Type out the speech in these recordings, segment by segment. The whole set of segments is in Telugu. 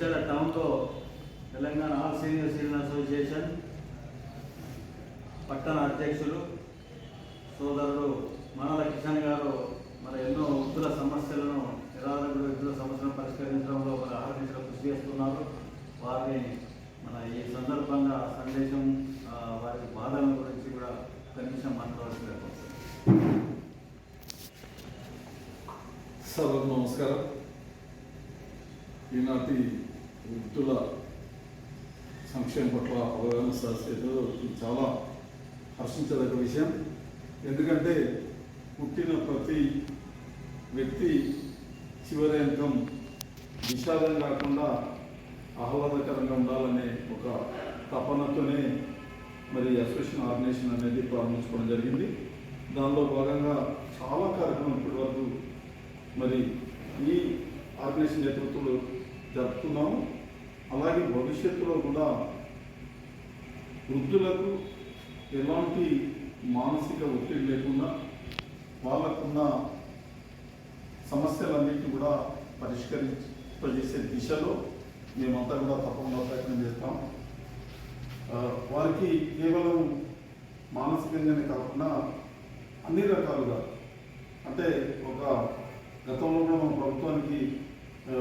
జగిత్యాల టౌన్లో Telangana all senior citizen association పట్టణ అధ్యక్షులు సోదరుడు మనల కిషన్ గారు మరి ఎన్నో వృద్ధుల సమస్యలను నిరాధకుడు వృద్ధుల సమస్యలను పరిష్కరించడంలో మరి ఆహరించడం కృషి చేస్తున్నారు. వారిని మన ఈ సందర్భంగా సందేశం వారి బాధల గురించి కూడా కనీసం నిమిషం మాట్లాడవలసింది సభకు నమస్కారం. ఈనాటి వృద్ధుల సంక్షేమం పట్ల అవగాహన శాస్త్రతో ఇది చాలా హర్షించదగ్గ విషయం. ఎందుకంటే పుట్టిన ప్రతి వ్యక్తి చివరి అంకం విషాదం కాకుండా ఆహ్లాదకరంగా ఉండాలనే ఒక తపనతోనే మరి అసోసియేషన్ ఆర్గనైజేషన్ అనేది ప్రారంభించుకోవడం జరిగింది. దానిలో భాగంగా చాలా కార్యక్రమం ఇప్పటివరకు మరి ఈ ఆర్గనైజేషన్ నేతృత్వంలో జరుపుతున్నాము. అలాగే భవిష్యత్తులో కూడా వృద్ధులకు ఎలాంటి మానసిక ఒత్తిడి లేకుండా వాళ్ళకున్న సమస్యలన్నింటినీ కూడా పరిష్కరింపజేసే దిశలో మేమంతా కూడా తప్పకుండా ప్రయత్నం చేస్తాం. వారికి కేవలం మానసికంగానే కాకుండా అన్ని రకాలుగా అంటే ఒక గతంలో కూడా మన ప్రభుత్వానికి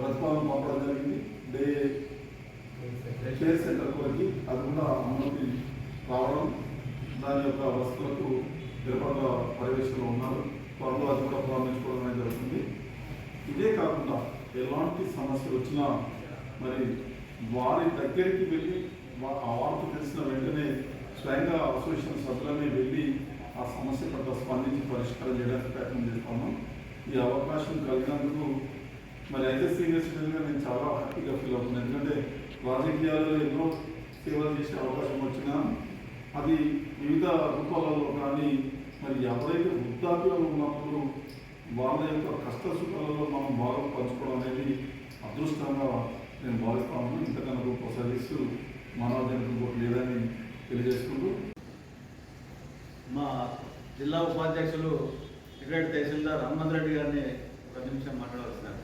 ప్రతిపాదన పంపడం జరిగింది. డే కేర్ తక్కువకి అది కూడా అమలుకి రావడం దాని యొక్క వసతులకు తిరుపతిలో పరివేశంలో ఉన్నారు. త్వరలో అది కూడా ప్రారంభించుకోవడం అనేది జరుగుతుంది. ఇదే కాకుండా ఎలాంటి సమస్యలు వచ్చినా మరి వారి దగ్గరికి వెళ్ళి ఆ వార్త తెలిసిన వెంటనే స్వయంగా అసోసియేషన్ సభ్యులనే వెళ్ళి ఆ సమస్య పట్ల స్పందించి పరిష్కారం చేయడానికి ప్రయత్నం చేస్తాము. ఈ అవకాశం కలిగినందుకు మరి అయితే సీనియర్ సిటిజన్గా నేను చాలా హ్యాపీగా ఫీల్ అవుతున్నాను. ఎందుకంటే రాజకీయాల్లో ఎన్నో సేవలు చేసే అవకాశం వచ్చినా అది వివిధ రూపాలలో కానీ మరి ఎవరైతే వృద్ధాప్యంలో ఉన్నప్పుడు వాళ్ళ యొక్క కష్ట సుఖాలలో మనం భాగం పంచుకోవడం అనేది అదృష్టంగా నేను భావిస్తాను. ఇంతకన్నా గొప్ప సర్వీసు మానవజనకు ఇంకోటి లేదని తెలియజేసుకుంటూ. మా జిల్లా ఉపాధ్యక్షులు రిటైర్డ్ తహసీల్దార్ హనుమంత్ రెడ్డి గారిని ఒక నిమిషం మాట్లాడవలసినారు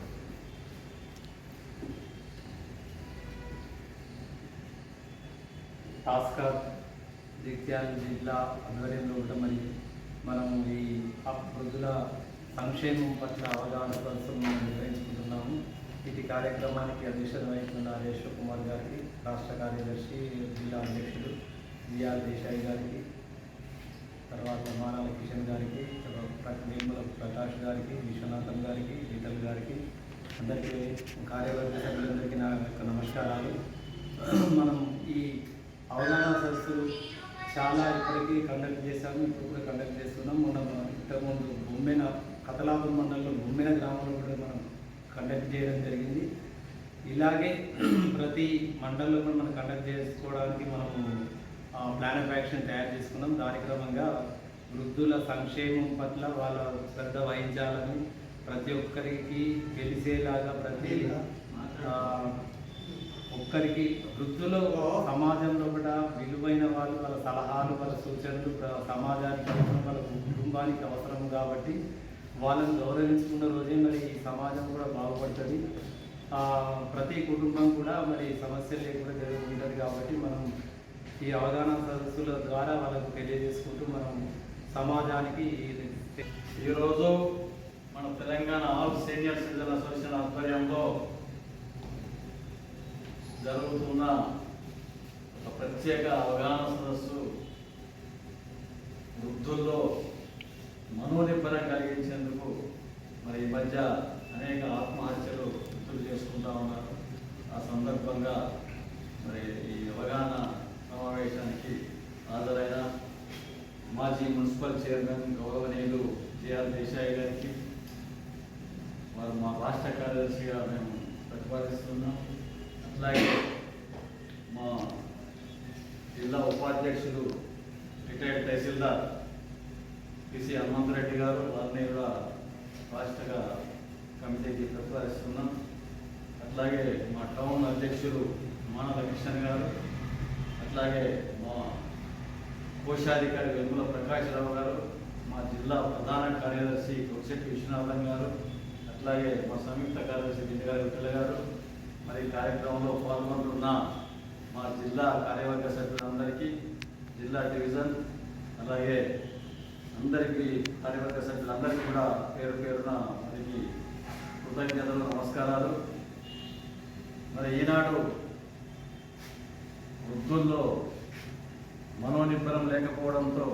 టాస్కర్ జగిత్యాల జిల్లా ఆధ్వర్యంలో కూడా మరి మనము ఈ వృద్ధుల సంక్షేమం పట్ల అవగాహన కోసం మనం నిర్వహించుకుంటున్నాము ఇది కార్యక్రమానికి అధ్యక్షత వహిస్తున్న రేశ్వ కుమార్ గారికి రాష్ట్ర కార్యదర్శి జిల్లా అధ్యక్షుడు విఆర్ దేశాయి గారికి తర్వాత మానాల కిషన్ గారికి నిర్మల ప్రకాష్ గారికి విశ్వనాథన్ గారికి ఈటల్ గారికి అందరికీ కార్యవర్గ సభ్యులందరికీ నా యొక్క నమస్కారాలు. మనం ఈ అవగాహన సదస్సులు చాలా ఇప్పటికీ కండక్ట్ చేశాము ఇప్పుడు కూడా కండక్ట్ చేస్తున్నాం. మొన్న ఇంతకుముందు బొమ్మెన కథలాపం మండలంలో బొమ్మెన గ్రామంలో కూడా మనం కండక్ట్ చేయడం జరిగింది. ఇలాగే ప్రతి మండలంలో కూడా మనం కండక్ట్ చేసుకోవడానికి మనము ప్లాన్ ఆఫ్ యాక్షన్ తయారు చేసుకున్నాం. దాని క్రమంగా వృద్ధుల సంక్షేమం పట్ల వాళ్ళ శ్రద్ధ వహించాలని ప్రతి ఒక్కరికి తెలిసేలాగా ప్రతి ఒక్కరికి వృద్ధులు సమాజంలో కూడా విలువైన వాళ్ళు వాళ్ళ సలహాలు వాళ్ళ సూచనలు సమాజానికి అవసరం వాళ్ళ కుటుంబానికి అవసరం కాబట్టి వాళ్ళని గౌరవించుకున్న రోజే మరి ఈ సమాజం కూడా బాగుపడుతుంది. ప్రతి కుటుంబం కూడా మరి సమస్యలు లేకుండా జరుగుతుంటుంది కాబట్టి మనం ఈ అవగాహన సదస్సుల ద్వారా వాళ్ళకు తెలియజేసుకుంటూ మనం సమాజానికి ఈరోజు మన Telangana all senior citizen association ఆధ్వర్యంలో జరుగుతున్న ఒక ప్రత్యేక అవగాహన సదస్సు వృద్ధుల్లో మనోనిబ్బరం కలిగించేందుకు మరి ఈ మధ్య అనేక ఆత్మహత్యలు వృద్ధులు చేసుకుంటా ఉన్నారు. ఆ సందర్భంగా మరి ఈ అవగాహన సమావేశానికి హాజరైన మాజీ మున్సిపల్ చైర్మన్ గౌరవనీయులు జేఆర్ దేశాయి గారికి వారు మా రాష్ట్ర కార్యదర్శిగా మేము ప్రతిపాదిస్తున్నాం. అట్లాగే మా జిల్లా ఉపాధ్యక్షులు రిటైర్డ్ తహసీల్దార్ పిసి హనుమంతరెడ్డి గారు వారిని కూడా రాష్ట్రగా కమిటీకి ప్రతిపాదిస్తున్నాం. అట్లాగే మా టౌన్ అధ్యక్షులు మానవ కిషన్ గారు అట్లాగే మా కోశాధికారి వెలుగుల ప్రకాష్ రావు గారు మా జిల్లా ప్రధాన కార్యదర్శి కొక్శెట్టి విశ్వనాథన్ గారు అట్లాగే మా సంయుక్త కార్యదర్శి గిరిగారి విఠల గారు మరి కార్యక్రమంలో పాల్గొంటున్న మా జిల్లా కార్యవర్గ సభ్యులందరికీ జిల్లా డివిజన్ అలాగే అందరికీ కార్యవర్గ సభ్యులందరికీ కూడా పేరు పేరున వారికి కృతజ్ఞతలు నమస్కారాలు. మరి ఈనాడు వృద్ధుల్లో మనోనిబ్బరం లేకపోవడంతో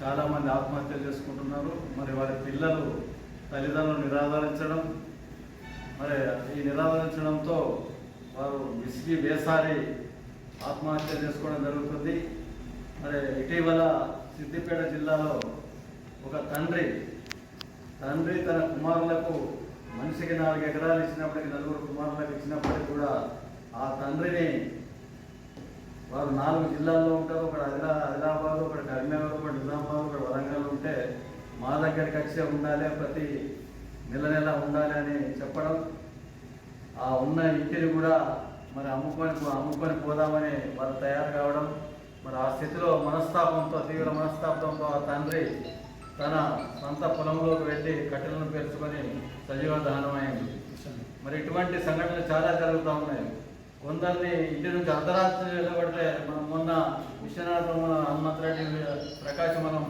చాలామంది ఆత్మహత్యలు చేసుకుంటున్నారు. మరి వారి పిల్లలు తల్లిదండ్రులు నిరాదరించడం మరి ఈ నిరాదరించడంతో వారు విసిగి వేసారి ఆత్మహత్య చేసుకోవడం జరుగుతుంది. మరి ఇటీవల సిద్దిపేట జిల్లాలో ఒక తండ్రి తండ్రి తన కుమారులకు మనిషికి నాలుగు ఎకరాలు ఇచ్చినప్పటికీ నలుగురు కుమారులకు ఇచ్చినప్పటికీ కూడా ఆ తండ్రిని వారు నాలుగు జిల్లాల్లో ఉంటారు. ఒకటి హైదరా హైదరాబాద్ ఒకటి కరీంనగర్ ఒకటి నిజామాబాద్ ఒకటి వరంగల్ ఉంటే మా దగ్గరికి వచ్చే ఉండాలి. ప్రతి నెల నెల ఉండాలి అని చెప్పడం ఆ ఉన్న ఇంటిని కూడా మరి అమ్ముకొని అమ్ముకొని పోదామని వారు తయారు కావడం మరి ఆ స్థితిలో మనస్తాపంతో తీవ్ర మనస్తాపంతో ఆ తండ్రి తన సొంత పొలంలోకి వెళ్ళి కట్టెలను పేర్చుకొని సజీవ దహనమైంది మరి ఇటువంటి సంఘటనలు చాలా జరుగుతూ ఉన్నాయి. కొందరిని ఇంటి నుంచి అర్ధరాత్రి నిలబడితే మనం మొన్న విశ్వనాథం మన హనుమంతరెడ్డి ప్రకాశం మనం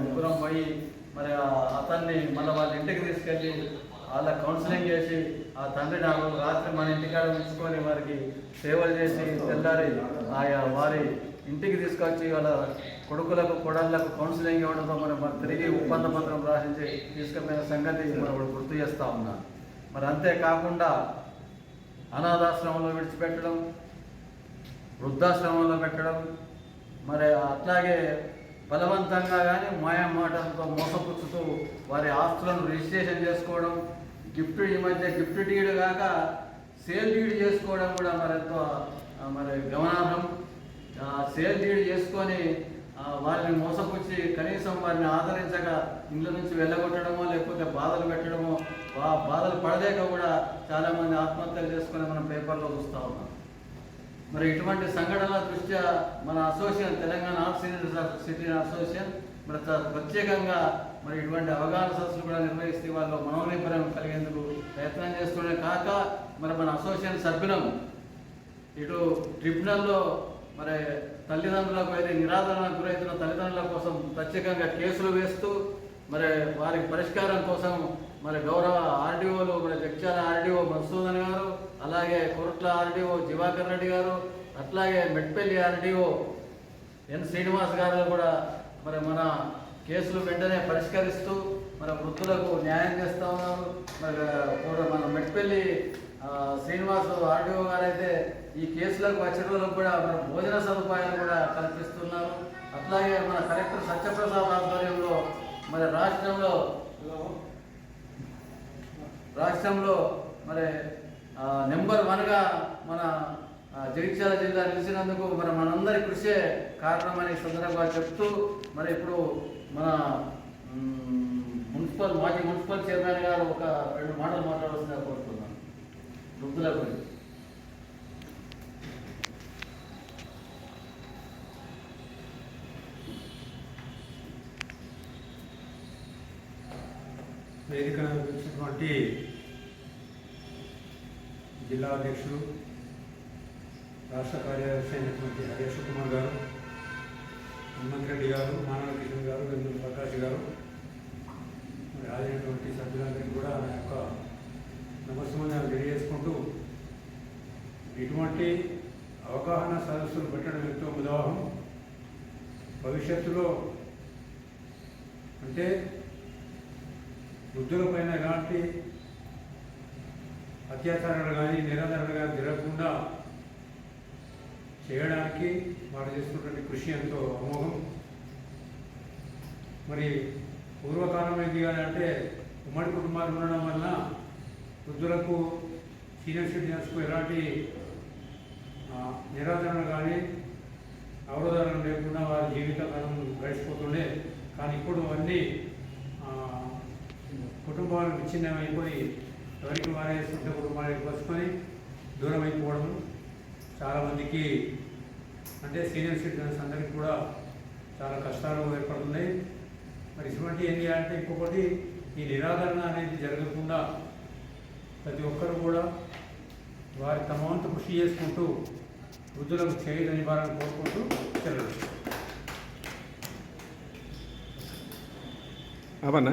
ముగ్గురం పోయి మరి ఆ- అతన్ని మళ్ళీ వాళ్ళ ఇంటికి తీసుకెళ్ళి వాళ్ళ కౌన్సిలింగ్ చేసి ఆ తండ్రి నాకు రాత్రి మన ఇంటికాడ ఉంచుకొని వారికి సేవలు చేసి తెల్లారి ఆయా వారి ఇంటికి తీసుకొచ్చి వాళ్ళ కొడుకులకు కొడళ్ళకు కౌన్సిలింగ్ ఇవ్వడంతో మనం మరి తిరిగి ఒప్పంద పత్రం రాసించి తీసుకుపోయిన సంగతి మనం గుర్తు చేస్తా ఉన్నా. మరి అంతేకాకుండా అనాథాశ్రమంలో విడిచిపెట్టడం వృద్ధాశ్రమంలో పెట్టడం మరి అట్లాగే బలవంతంగా కానీ మాయా మాటలతో మోసపుచ్చుతూ వారి ఆస్తులను రిజిస్ట్రేషన్ చేసుకోవడం గిఫ్ట్ ఈ మధ్య గిఫ్ట్ డీడ్ కాక సేల్ డీడ్ చేసుకోవడం కూడా మరి ఎంతో మరి గమనార్హం. సేల్ డీడ్ చేసుకొని వారిని మోసపుచ్చి కనీసం వారిని ఆదరించక ఇంట్లో నుంచి వెళ్ళగొట్టడమో లేకపోతే బాధలు పెట్టడమో బాధలు పడలేక కూడా చాలామంది ఆత్మహత్యలు చేసుకొని మనం పేపర్లో చూస్తూ ఉన్నాం. మరి ఇటువంటి సంఘటనల దృష్ట్యా మన association Telangana art senior city association మరి ప్రత్యేకంగా మరి ఇటువంటి అవగాహన సదస్సులు కూడా నిర్వహిస్తే వాళ్ళు మనోనిబ్బరం కలిగేందుకు ప్రయత్నం చేస్తుండే కాక మరి మన అసోసియేషన్ సభ్యులం ఇటు ట్రిబ్యునల్లో మరి తల్లిదండ్రులకు అయితే నిరాదరణకు గురైతున్న తల్లిదండ్రుల కోసం ప్రత్యేకంగా కేసులు వేస్తూ మరి వారికి పరిష్కారం కోసం మరి గౌరవ ఆర్డీఓలు మరి జగ్చాల ఆర్డీఓ మధుసూదన్ గారు అలాగే కొరట్ల ఆర్డీఓ దివాకర్ రెడ్డి గారు అట్లాగే మెట్పల్లి ఆర్డీఓ ఎన్ శ్రీనివాస్ గారు కూడా మరి మన కేసులు వెంటనే పరిష్కరిస్తూ మన వృద్ధులకు న్యాయం చేస్తూ ఉన్నారు. మరి కూడా మన మెట్పల్లి శ్రీనివాస్ ఆర్డీఓ గారు అయితే ఈ కేసులకు వచ్చే రోజులకు కూడా మన భోజన సదుపాయాలు కూడా కల్పిస్తున్నారు. అట్లాగే మన కలెక్టర్ సత్యప్రసాద్ ఆధ్వర్యంలో మరి రాష్ట్రంలో రాష్ట్రంలో మరి నెంబర్ వన్గా మన జగిత్యాల జిల్లా నిలిచినందుకు మరి మనందరి కృషే కారణమని సందర్భంగా చెప్తూ మరి ఇప్పుడు మన మున్సిపల్ మాజీ మున్సిపల్ చైర్మన్ గారు ఒక రెండు మాటలు మాట్లాడాల్సిందిగా కోరుతున్నాను. వృద్ధుల గురించి. వేదికను వచ్చినటువంటి జిల్లా అధ్యక్షుడు రాష్ట్ర కార్యదర్శి అయినటువంటి హరీష్ కుమార్ గారు హనుమంత్ రెడ్డి గారు మానవ కిషన్ గారు వెందుల ప్రకాష్ గారు మరి హాజరైనటువంటి సభ్యులందరికీ కూడా నా యొక్క నమస్కారం తెలియజేసుకుంటూ ఇటువంటి అవగాహన సదస్సులు పెట్టడం ఎంతో ఉదాహరణ భవిష్యత్తులో అంటే వృద్ధులపైన ఎలాంటి అత్యాచారాలు కానీ నిరాధారాలు కానీ జరగకుండా చేయడానికి వారు చేస్తున్నటువంటి కృషి ఎంతో అమోఘం. మరి పూర్వకాలం ఏంటి కానీ అంటే ఉమ్మడి కుటుంబాలు ఉండడం వలన వృద్ధులకు సీనియర్ సిటిజన్స్కు ఎలాంటి నిరాదరణ కానీ అవరోధాలను లేకుండా వారి జీవితకాలం గడిచిపోతుండే. కానీ ఇప్పుడు అన్నీ కుటుంబాలు విచ్ఛిన్నమైపోయి ఎవరికి వారే సొంత కుటుంబాలకు వసుకొని దూరం అయిపోవడం చాలామందికి అంటే సీనియర్ సిటిజన్స్ అందరికీ కూడా చాలా కష్టాలు ఏర్పడుతున్నాయి. మరి ఇటువంటి ఏంటి అంటే ఇంకొకటి ఈ నిరాదరణ అనేది జరగకుండా ప్రతి ఒక్కరు కూడా వారి తమ వంతు కృషి చేసుకుంటూ వృద్ధులకు చేయదనివ్వాలని కోరుకుంటూ సెలవు. అవన్నా